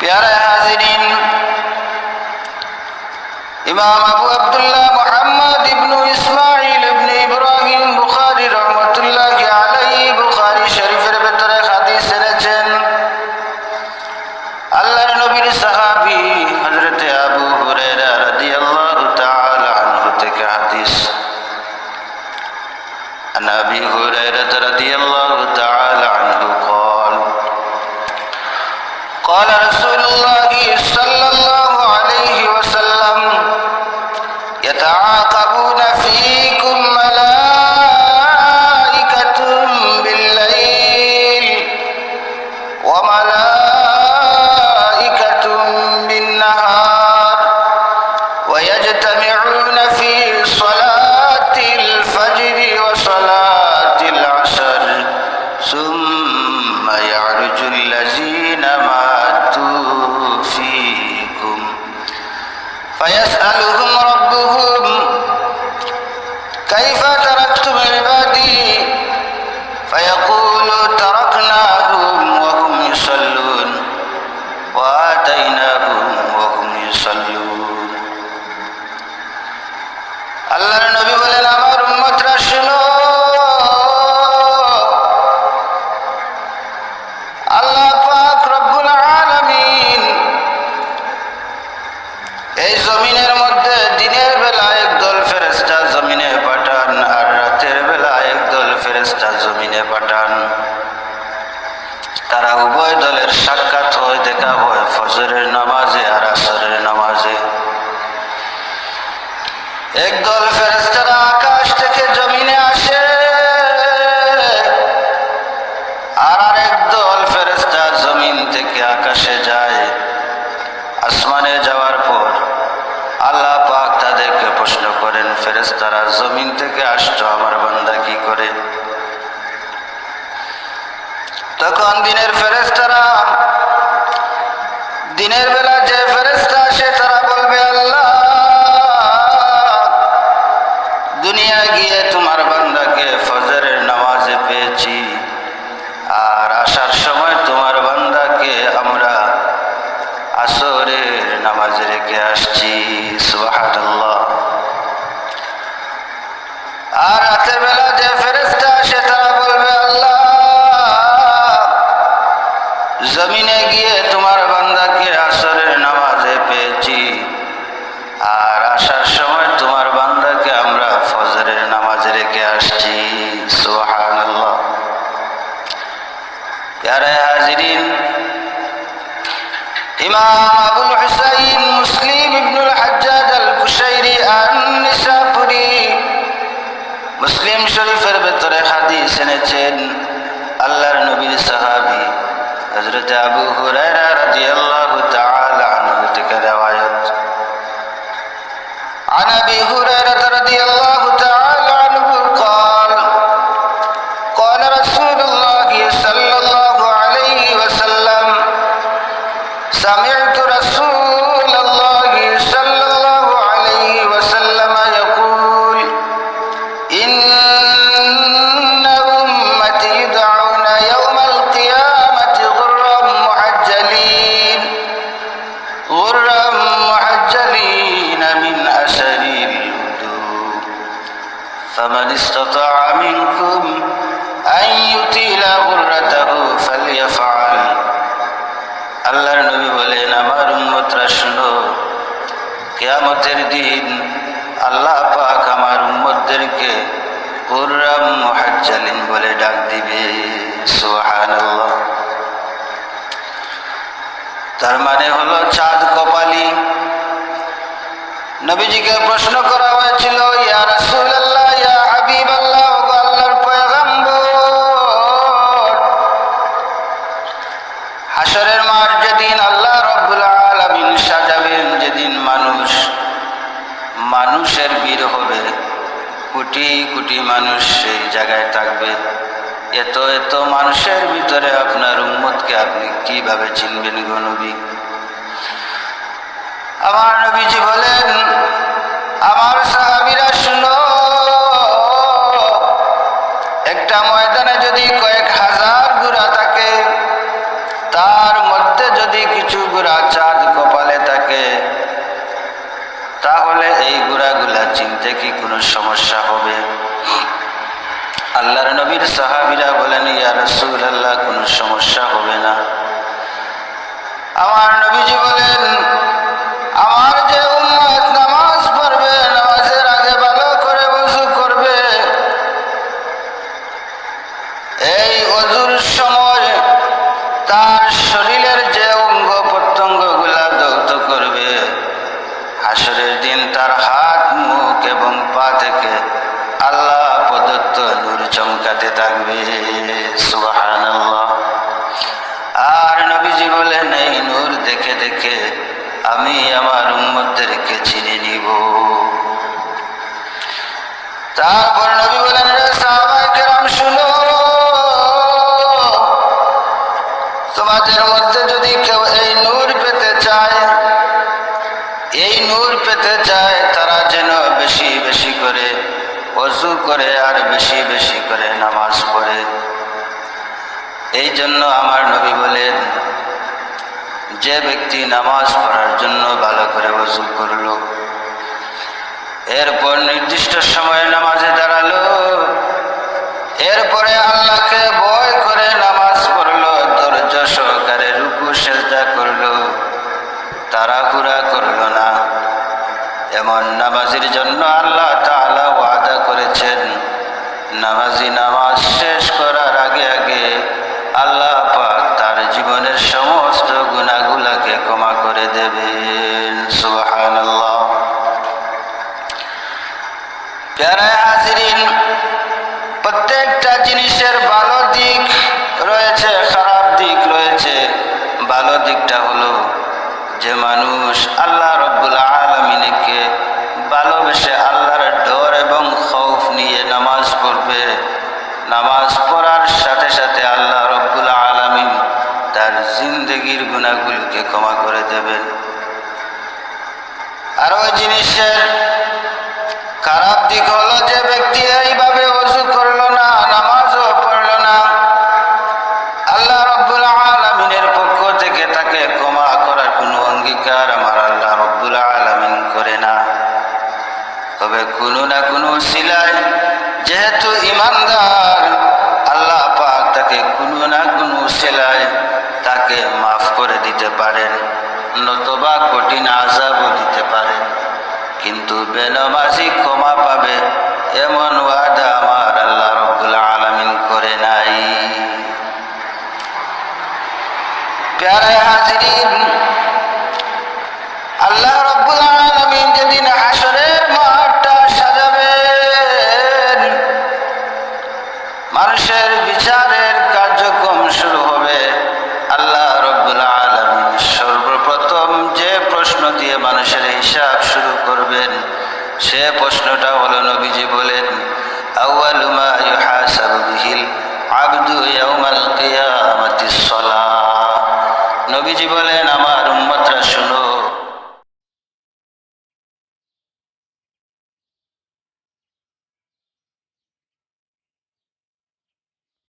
پیارے حاضرین امام ابو عبداللہ محمد ابن اسماعیل আল্লাহর নবী বলেন তখন দিনের ফেরেস্তারা দিনের বেলা যে ফেরেস্তা আসে তারা বলবে, আল্লাহ, দুনিয়া গিয়ে তোমার বান্দাকে ফজরের নামাজে পেয়েছি। আর জমিনে গিয়ে তোমার বান্দাকে আসরের নামাজে পেয়েছি। আর আসার সময় তোমার বান্দাকে আমরা ফজরের নামাজে রেখে আসছি। প্যারে হাজিরিন, ইমাম আবুল মুসলিম ইবনুল আল কুশাইরি আন-নিসাপুরি মুসলিম শরীফের ভেতরে হাদিস এনেছেন, আল্লাহর নবীর সাহাবী। হযরত আবু হুরায়রা রাদিয়াল্লাহু তাআলা আনহু থেকে রওয়ায়াত عن ابي هريره رضي الله تعالى عنه قال قال رسول الله صلى الله عليه وسلم سمعت رسول فمن استطاع منكم أن يطيل غرته فليفعل আল্লাহর নবী বলেন আমার উম্মতরা শুনো কেয়ামতের দিন আল্লাহ পাক আমার উম্মতদেরকে কুররাম মুহাজ্জালিন বলে ডাক দিবে সুবহানাল্লাহ তার মানে হলো চাঁদ কপালি নবীজিকে প্রশ্ন করা কোটি কোটি মানুষ সেই জায়গায় থাকবে। এত এত মানুষের ভিতরে আপনার উম্মতকে আপনি কীভাবে চিনবেন গো নবী? আমার নবীজি বলেন, আমার সাহাবিরা শুনো, একটা ময়দানে যদি সমস্যা হবে। আল্লাহর নবীর সাহাবিরা বলেন, ইয়া রসুল আল্লাহ কোনো সমস্যা হবে না। আমার নবীজি বলেন, আমার যে উম্মত নামাজ পড়বে, নামাজের আগে ভালো করে বসু করবে। এই অজুর সময় তার উম্মতদেরকে চিনে নিব। তারপর নবী বলেন শুনো। তোমাদের মধ্যে যদি কেউ এই নূর পেতে চায়, এই নূর পেতে চায়, তারা যেন বেশি বেশি করে অজু করে আর বেশি বেশি করে নামাজ পড়ে। এই জন্য আমার নবী বলেন যে ব্যক্তি নামাজ পড়ার জন্য ভালো করে অজু করল, এরপর নির্দিষ্ট সময়ে নামাজে দাঁড়াল। এরপরে আল্লাহকে ভয় করে নামাজ পড়ল, ধৈর্য সহকারে রুকু, সেজদা করল, তাড়াহুড়া করল না। এমন নামাজির জন্য আল্লাহ তাআলা ওয়াদা করেছেন, নামাজি নামাজ শেষ ক্ষমা করে খারাপ দিক হলো যে ব্যক্তি এইভাবে অজু করল না, নামাজও পড়ল না। আল্লাহ রব্বুল আলমিনের পক্ষ থেকে তাকে ক্ষমা করার কোনো অঙ্গীকার আমার আল্লাহ রব্বুল আলমিন করে না। তবে কোনো না কোনো সিলাই যেহেতু ইমানদার, আল্লাহ পাক তাকে কোনো না কোনো সিলাই তাকে মাফ করে দিতে পারেন, নতবা কঠিন আজাবও দিতে পারেন। কিন্তু বেনমাজি ক্ষমা পাবে, এমন ওয়াদা আমার আল্লাহ রব্বুল আলমিন করে নাই। প্যারে আল্লাহ রব্বুল আলমিন যেদিন হাসরের মাঠটা সাজাবেন, মানুষের বিচারের সে প্রশ্নটা হলো নবীজি